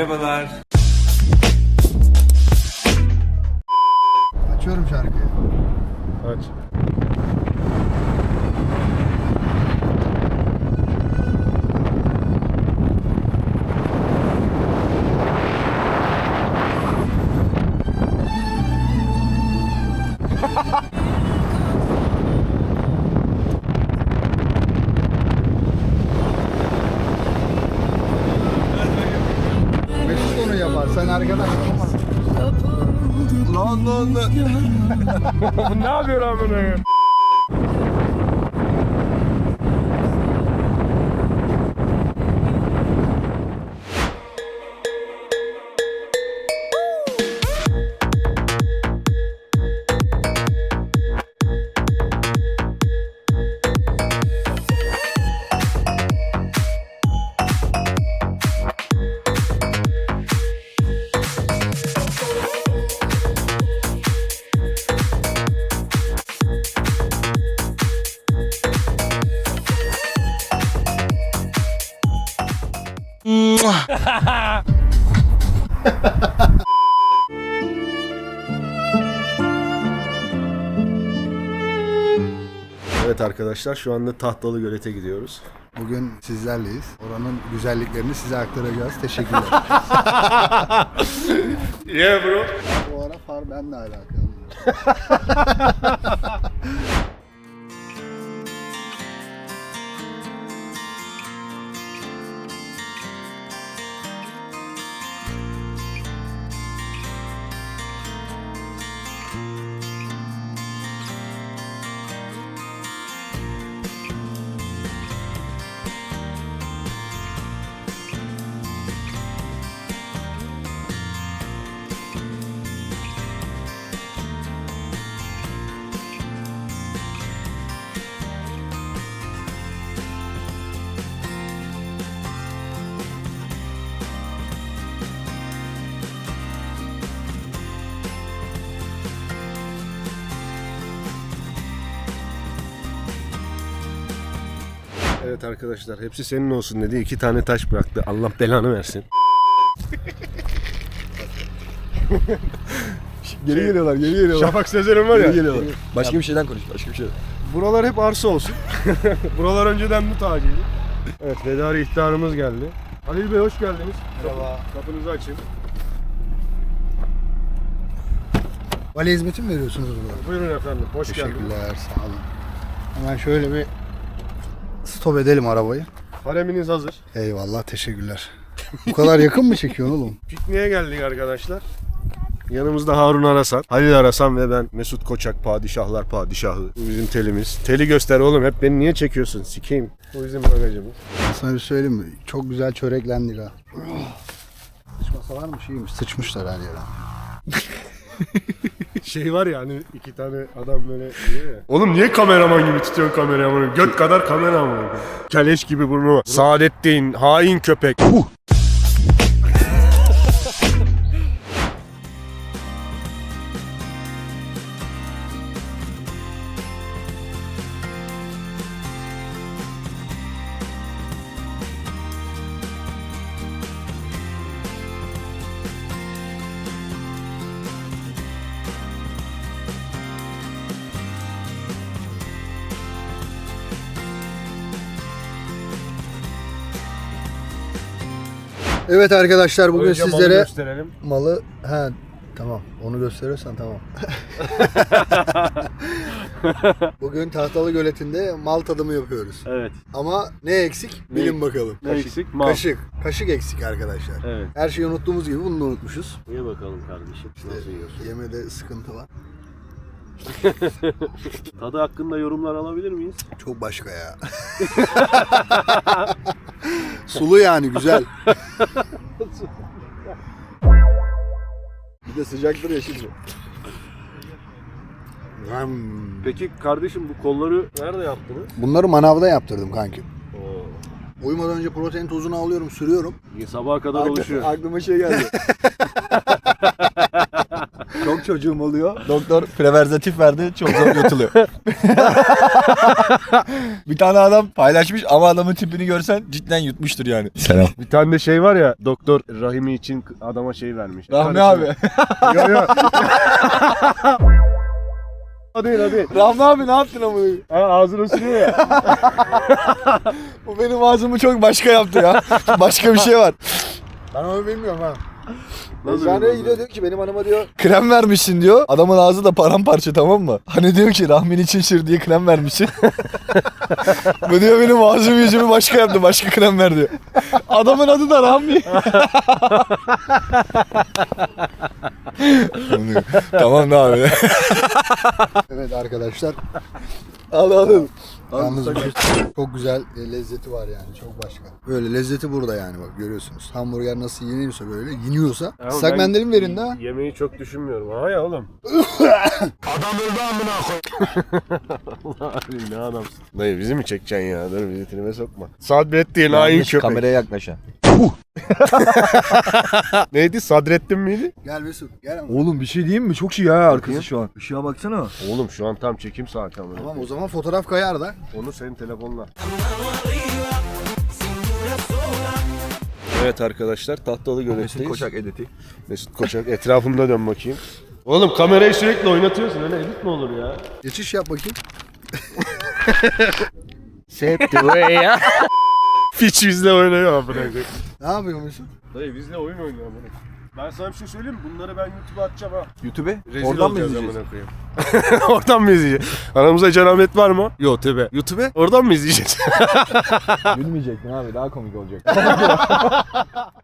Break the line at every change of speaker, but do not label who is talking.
Merhabalar.
Lan. Bu ne yapıyor amına Evet arkadaşlar şu anda Tahtalı Gölet'e gidiyoruz.
Bugün sizlerleyiz. Oranın güzelliklerini size aktaracağız. Teşekkürler.
Yeah bro.
Bu ara far benle alakalı.
Evet arkadaşlar hepsi senin olsun dedi. iki tane taş bıraktı. Allah belanı versin.
Geri geliyorlar, geri geliyorlar.
Şafak Sezer'in var ya.
Geri geliyorlar. Başka bir şeyden konuş, başka bir şeyden.
Buralar hep arsa olsun. Buralar önceden bu taciydi. Evet vedari ihtarımız geldi. Halil Bey hoş geldiniz.
Merhaba.
Kapınızı açın.
Vali hizmeti mi veriyorsunuz burada?
Buyurun efendim. Hoş geldiniz.
Teşekkürler. Sağ olun. Hemen şöyle bir stop edelim arabayı.
Hareminiz hazır.
Eyvallah. Teşekkürler. Bu kadar yakın mı çekiyorsun oğlum?
Pikniğe geldik arkadaşlar. Yanımızda Harun Arasan, Halil Arasan ve ben Mesut Koçak Padişahlar Padişahı. Bu bizim telimiz. Teli göster oğlum hep beni niye çekiyorsun? Sikeyim. Bu bizim bagajımız.
Sana bir söyleyeyim mi? Çok güzel çöreklendik ha. Sıçmasalar mı şeymiş? Sıçmışlar her yere.
Şey var ya hani iki tane adam böyle diyor ya. Oğlum niye kameraman gibi tutuyorsun kamerayı amına? Göt kadar kamera amına. Keleş gibi burnu var. Saadettin, hain köpek. Huh.
Evet arkadaşlar bugün
Önce malı
sizlere
gösterelim.
malı he tamam onu gösteriyorsan tamam. bugün Tahtalı Göleti'nde mal tadımı yapıyoruz.
Evet.
Ama ne eksik?
Ne-
Bilin bakalım.
Ne eksik? Mal.
Kaşık. Kaşık eksik arkadaşlar.
Evet.
Her şeyi unuttuğumuz gibi bunu da unutmuşuz.
Niye bakalım kardeşim? Nasıl yiyorsun?
Yemede sıkıntı var.
Tadı hakkında yorumlar alabilir miyiz?
Çok başka ya. Sulu yani güzel.
Bir de sıcaktır ya şimdi.
Hmm.
Peki kardeşim bu kolları nerede yaptınız?
Bunları manavda yaptırdım kanki.
Oo.
Uyumadan önce protein tozunu alıyorum, sürüyorum.
Sabaha kadar oluşuyor.
Aklıma şey geldi. Çok çocuğum oluyor. Doktor preverzatif verdi. Çok zor yutuluyor. bir tane adam paylaşmış ama adamın tipini görsen cidden yutmuştur yani. Selam.
Bir tane de şey var ya doktor rahimi için adama şey vermiş.
Rahmi abi.
Yok yok. O değil o değil.
Rahmi abi ne yaptın ama?
Ha, ağzını sürüyor ya.
Bu benim ağzımı çok başka yaptı ya. başka bir şey var.
Ben onu bilmiyorum ha.
Eczaneye gidiyor diyor ki benim hanıma diyor krem vermişsin diyor. Adamın ağzı da paramparça tamam mı? Hani diyor ki rahmin için şır diye krem vermişsin. Bu diyor benim ağzımı yüzümü başka yaptı başka krem ver diyor. Adamın adı da Rahmi. tamam da abi.
Evet arkadaşlar.
Al al.
Yalnız bu çok güzel e, lezzeti var yani çok başka. Böyle lezzeti burada yani bak görüyorsunuz. Hamburger nasıl yeniyorsa böyle yeniyorsa.
Ama
Islak
ben
verin de. ha.
Yemeği çok düşünmüyorum. Ha ya oğlum. Adam öldü amına koy. Allah ne adamsın. Dayı bizi mi çekeceksin ya? Dur bizi sokma. Sadrettin hain köpek.
Kameraya yaklaşan.
Neydi? Sadrettin miydi?
Gel Mesut gel ama.
Oğlum bir şey diyeyim mi? Çok iyi ya arkası şu an. Işığa baksana.
Oğlum şu an tam çekim saati ama.
Tamam o zaman fotoğraf kayar da.
Onu senin telefonla. Evet arkadaşlar tahtalı göletteyiz.
editi.
Mesut Koçak etrafımda dön bakayım. Oğlum kamerayı sürekli oynatıyorsun öyle edit mi olur ya?
Geçiş yap bakayım.
Set the way ya. Piç bizle oynuyor amına koyayım.
Ne yapıyor Mesut?
Dayı bizle oyun oynuyor amına koyayım. Ben sana bir şey söyleyeyim mi? Bunları ben YouTube'a atacağım ha.
YouTube'e?
Rezil
Oradan mı
olacağız
izleyeceğiz?
amına koyayım. Oradan mı izleyeceğiz? Aramızda cenabet var mı? Yok tabi. YouTube'e? Oradan mı izleyeceğiz?
Gülmeyecektin abi daha komik olacak.